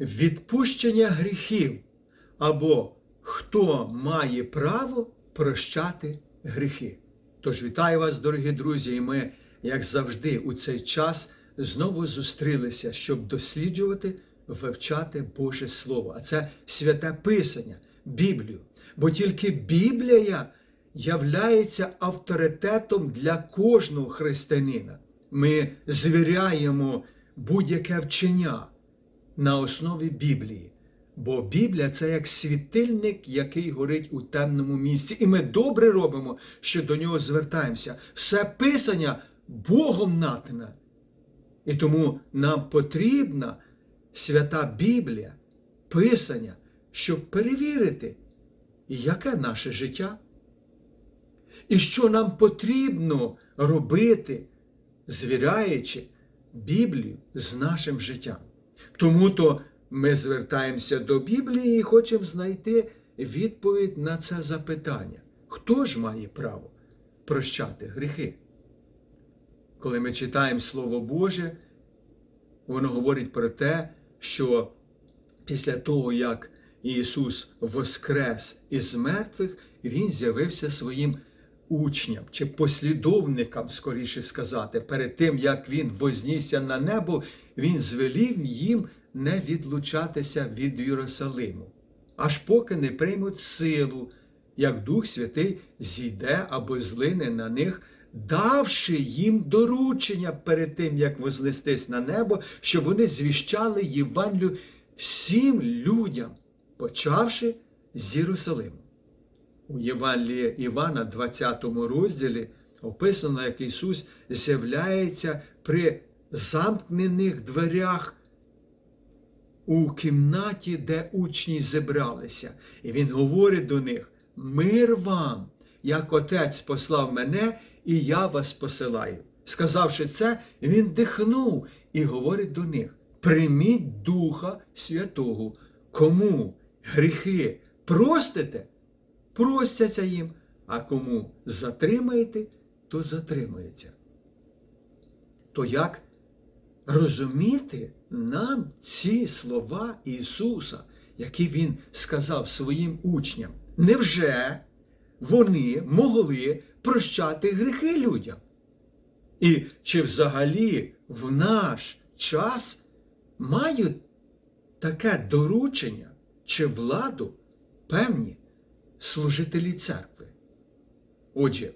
відпущення гріхів або хто має право прощати гріхи. Тож вітаю вас, дорогі друзі, і ми, як завжди, у цей час знову зустрілися, щоб досліджувати, вивчати Боже Слово. А це святе Писання, Біблію. Бо тільки Біблія являється авторитетом для кожного християнина. Ми звіряємо будь-яке вчення на основі Біблії. Бо Біблія це як світильник, який горить у темному місці. І ми добре робимо, що до нього звертаємося. Все писання Богом натне. І тому нам потрібна свята Біблія, Писання, щоб перевірити, яке наше життя. І що нам потрібно робити, звіряючи Біблію з нашим життям. Тому то ми звертаємося до Біблії і хочемо знайти відповідь на це запитання. Хто ж має право прощати гріхи? Коли ми читаємо Слово Боже, воно говорить про те, що після того, як Ісус воскрес із мертвих, Він з'явився своїм учням чи послідовникам, скоріше сказати, перед тим, як Він вознісся на небо, Він звелів їм не відлучатися від Єрусалиму, аж поки не приймуть силу, як Дух Святий зійде або злине на них, давши їм доручення перед тим, як вознестись на небо, щоб вони звіщали Євангелію всім людям, почавши з Єрусалиму. У Євангелії Івана, 20 розділі, описано, як Ісус з'являється при замкнених дверях у кімнаті, де учні зібралися. І Він говорить до них: Мир вам, як Отець послав мене, і я вас посилаю. Сказавши це, він дихнув і говорить до них: Прийміть Духа Святого, кому гріхи простите, простяться їм, а кому затримаєте, то затримається. То як розуміти нам ці слова Ісуса, які Він сказав своїм учням? Невже вони могли прощати гріхи людям? І чи взагалі в наш час мають таке доручення чи владу певні служителі церкви? Отже,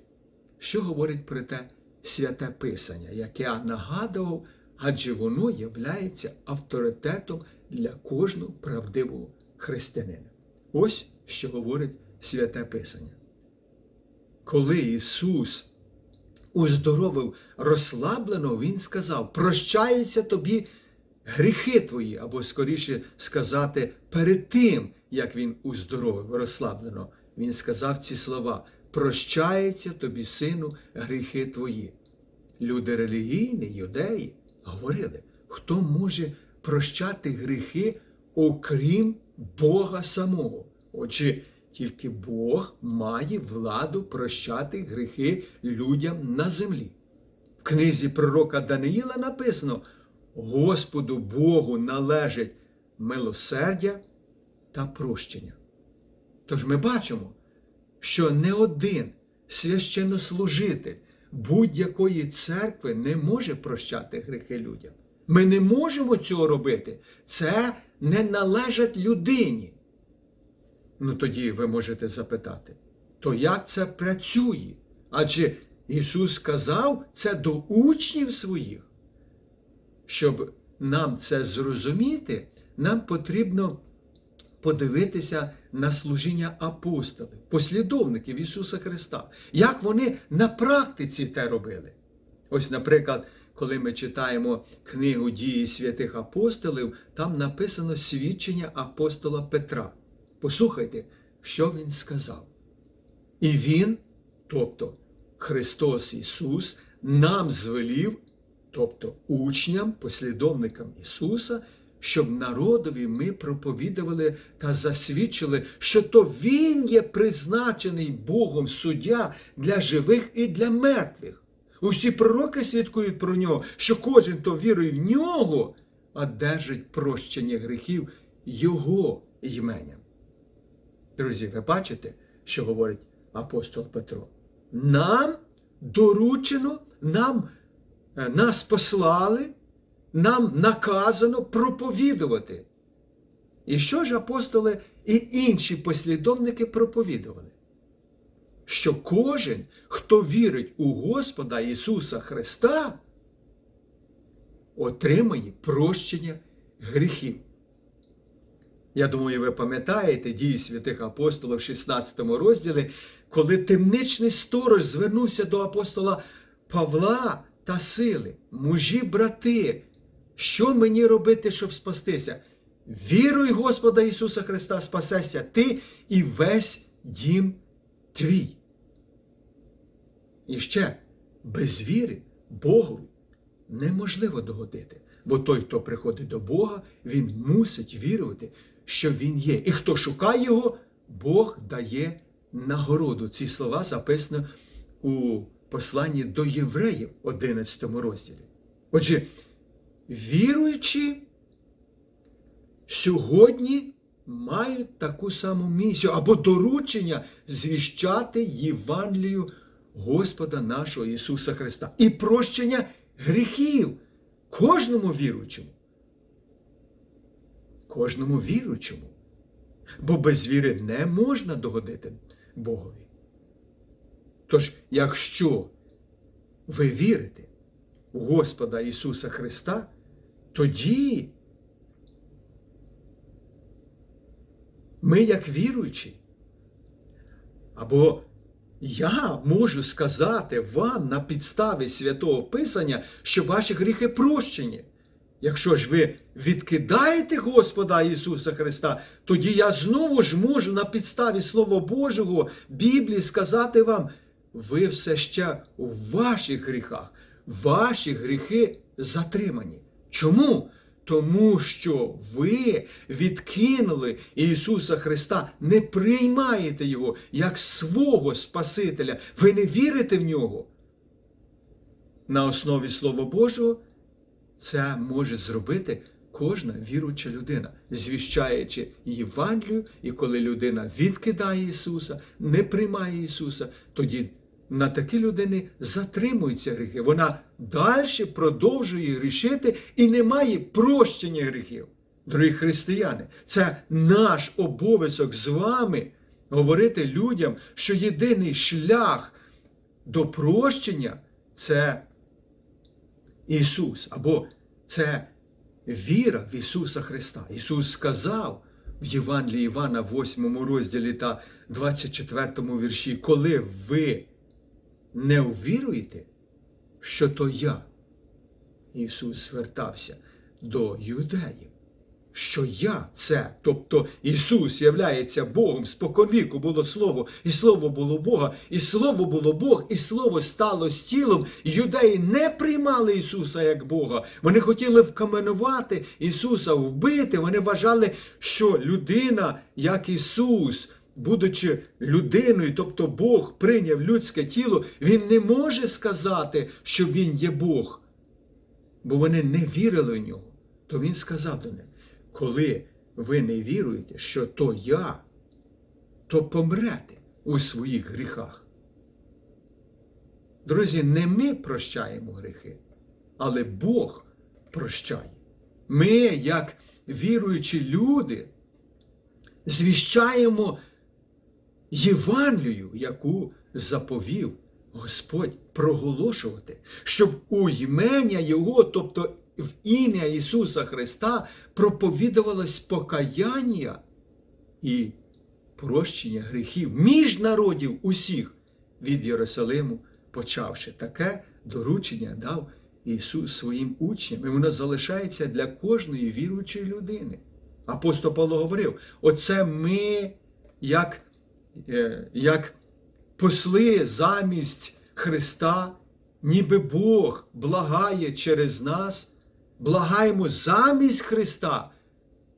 що говорить про те святе Писання, яке я нагадував, адже воно являється авторитетом для кожного правдивого християнина. Ось що говорить святе Писання. Коли Ісус уздоровив розслаблено, Він сказав: прощаються тобі гріхи твої, або скоріше сказати, перед тим, як Він уздоровив розслаблено, Він сказав ці слова: прощається тобі, сину, гріхи твої. Люди релігійні, юдеї, говорили, хто може прощати гріхи, окрім Бога самого. Отже, тільки Бог має владу прощати гріхи людям на землі. В книзі пророка Даниїла написано: Господу Богу належить милосердя та прощення. Тож ми бачимо, що не один священнослужитель будь-якої церкви не може прощати гріхи людям. Ми не можемо цього робити. Це не належить людині. Ну тоді ви можете запитати, то як це працює? Адже Ісус сказав це до учнів своїх. Щоб нам це зрозуміти, нам потрібно подивитися на служіння апостолів, послідовників Ісуса Христа, як вони на практиці те робили. Ось, наприклад, коли ми читаємо книгу дії святих апостолів, там написано свідчення апостола Петра. Послухайте, що він сказав. І Він, тобто Христос Ісус, нам звелів, тобто учням, послідовникам Ісуса, щоб народові ми проповідували та засвідчили, що то Він є призначений Богом суддя для живих і для мертвих. Усі пророки свідкують про нього, що кожен, хто вірує в нього, одержать прощення гріхів Його іменем. Друзі, ви бачите, що говорить апостол Петро? Нам доручено, нам, нас послали, нам наказано проповідувати. І що ж апостоли і інші послідовники проповідували? Що кожен, хто вірить у Господа Ісуса Христа, отримає прощення гріхів. Я думаю, ви пам'ятаєте дії святих апостолів в 16 розділі, коли темничний сторож звернувся до апостола Павла та сили, мужі, брати, що мені робити, щоб спастися? Віруй Господа Ісуса Христа, спасешся ти і весь дім твій. І ще без віри Богові неможливо догодити. Бо той, хто приходить до Бога, він мусить вірувати, що Він є. І хто шукає Його, Бог дає нагороду. Ці слова записано у посланні до євреїв, 11 розділі. Отже, віруючи, сьогодні мають таку саму місію або доручення звіщати Євангелію Господа нашого Ісуса Христа і прощення гріхів кожному віруючому. Кожному віруючому. Бо без віри не можна догодити Богові. Тож, якщо ви вірите в Господа Ісуса Христа, тоді ми, як віруючі, або я можу сказати вам на підставі святого Писання, що ваші гріхи прощені. Якщо ж ви відкидаєте Господа Ісуса Христа, тоді я знову ж можу на підставі Слова Божого Біблії сказати вам, ви все ще у ваших гріхах, ваші гріхи затримані. Чому? Тому що ви відкинули Ісуса Христа, не приймаєте Його як свого Спасителя. Ви не вірите в нього. На основі Слова Божого це може зробити кожна віруюча людина, звіщаючи Євангелію, і коли людина відкидає Ісуса, не приймає Ісуса, тоді на такі людини затримуються гріхи. Вона далі продовжує грішити і не має прощення гріхів. Дорогі християни, це наш обов'язок з вами говорити людям, що єдиний шлях до прощення це Ісус, або це віра в Ісуса Христа. Ісус сказав в Євангелії Івана, 8 розділі та 24 вірші, коли ви не увіруєте, що то я, Ісус звертався до юдеїв, що я це, тобто Ісус являється Богом, споконвіку було Слово, і Слово було Бога, і Слово було Бог, і Слово стало з тілом. Юдеї не приймали Ісуса як Бога. Вони хотіли вкаменувати Ісуса, вбити. Вони вважали, що людина, як Ісус, будучи людиною, тобто Бог прийняв людське тіло, Він не може сказати, що Він є Бог. Бо вони не вірили в нього. То Він сказав до них, коли ви не віруєте, що то я, то помрете у своїх гріхах. Друзі, не ми прощаємо гріхи, але Бог прощає. Ми, як віруючі люди, звіщаємо Євангелію, яку заповів Господь проголошувати, щоб у імення Його, тобто в ім'я Ісуса Христа, проповідувалось покаяння і прощення гріхів між народів усіх від Єрусалиму почавши. Таке доручення дав Ісус своїм учням, і воно залишається для кожної віруючої людини. Апостол Павло говорив: оце ми, як, як посли замість Христа, ніби Бог благає через нас, благаємо замість Христа,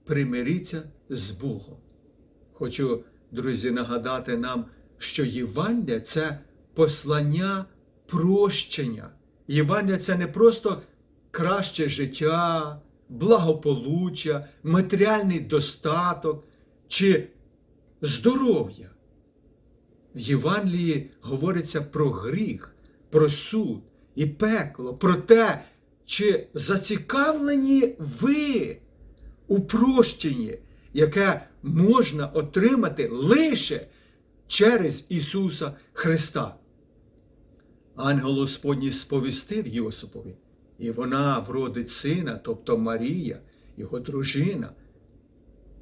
примиріться з Богом. Хочу, друзі, нагадати нам, що Євангелія – це послання прощення. Євангелія – це не просто краще життя, благополуччя, матеріальний достаток чи здоров'я. В Євангелії говориться про гріх, про суд і пекло, про те, чи зацікавлені ви у прощенні, яке можна отримати лише через Ісуса Христа. Ангел Господній сповістив Йосипові, і вона вродить сина, тобто Марія, його дружина.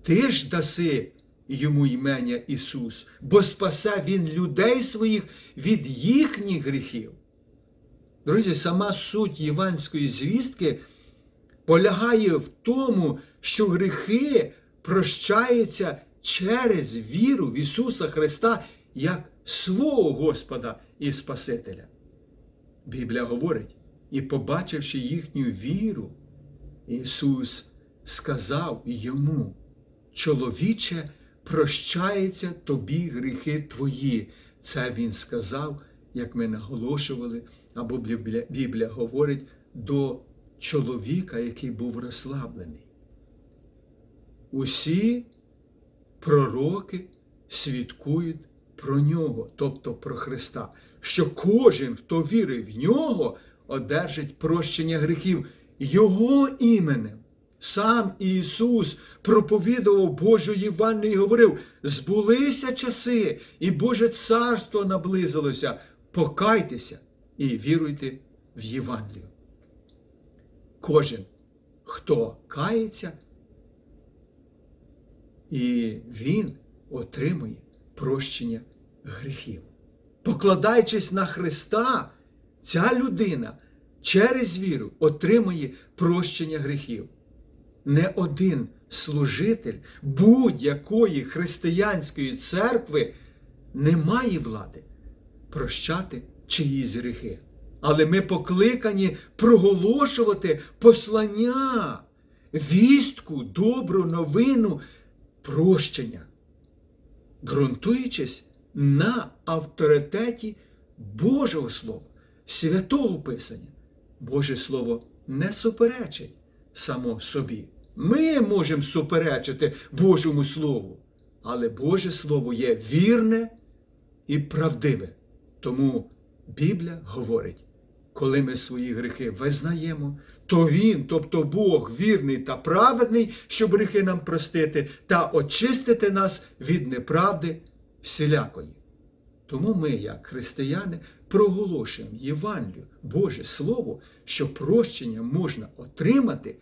Ти ж даси йому імення Ісус, бо спасе Він людей своїх від їхніх гріхів. Друзі, сама суть євангельської звістки полягає в тому, що гріхи прощаються через віру в Ісуса Христа як свого Господа і Спасителя. Біблія говорить, і побачивши їхню віру, Ісус сказав йому, чоловіче, прощаються тобі гріхи твої. Це Він сказав, як ми наголошували, або Біблія, Біблія говорить до чоловіка, який був розслаблений. Усі пророки свідкують про нього, тобто про Христа, що кожен, хто вірить в нього, одержить прощення гріхів Його іменем. Сам Ісус проповідував Божу Євангелію і говорив: збулися часи, і Боже царство наблизилося. Покайтеся і віруйте в Євангелію. Кожен, хто кається, і він отримує прощення гріхів. Покладаючись на Христа, ця людина через віру отримує прощення гріхів. Не один служитель будь-якої християнської церкви не має влади прощати чиїсь гріхи. Але ми покликані проголошувати послання, вістку, добру новину прощення, ґрунтуючись на авторитеті Божого Слова, святого Писання. Боже Слово не суперечить само собі. Ми можемо суперечити Божому Слову, але Боже Слово є вірне і правдиве. Тому Біблія говорить, коли ми свої гріхи визнаємо, то Він, тобто Бог, вірний та праведний, щоб гріхи нам простити та очистити нас від неправди всілякої. Тому ми, як християни, проголошуємо Євангелію, Боже Слово, що прощення можна отримати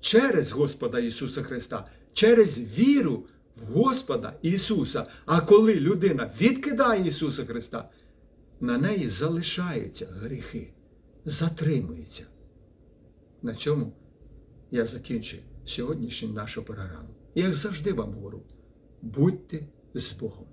через Господа Ісуса Христа, через віру в Господа Ісуса. А коли людина відкидає Ісуса Христа, на неї залишаються гріхи, затримуються. На цьому я закінчую сьогоднішню нашу програму. Як завжди вам говорю, будьте з Богом.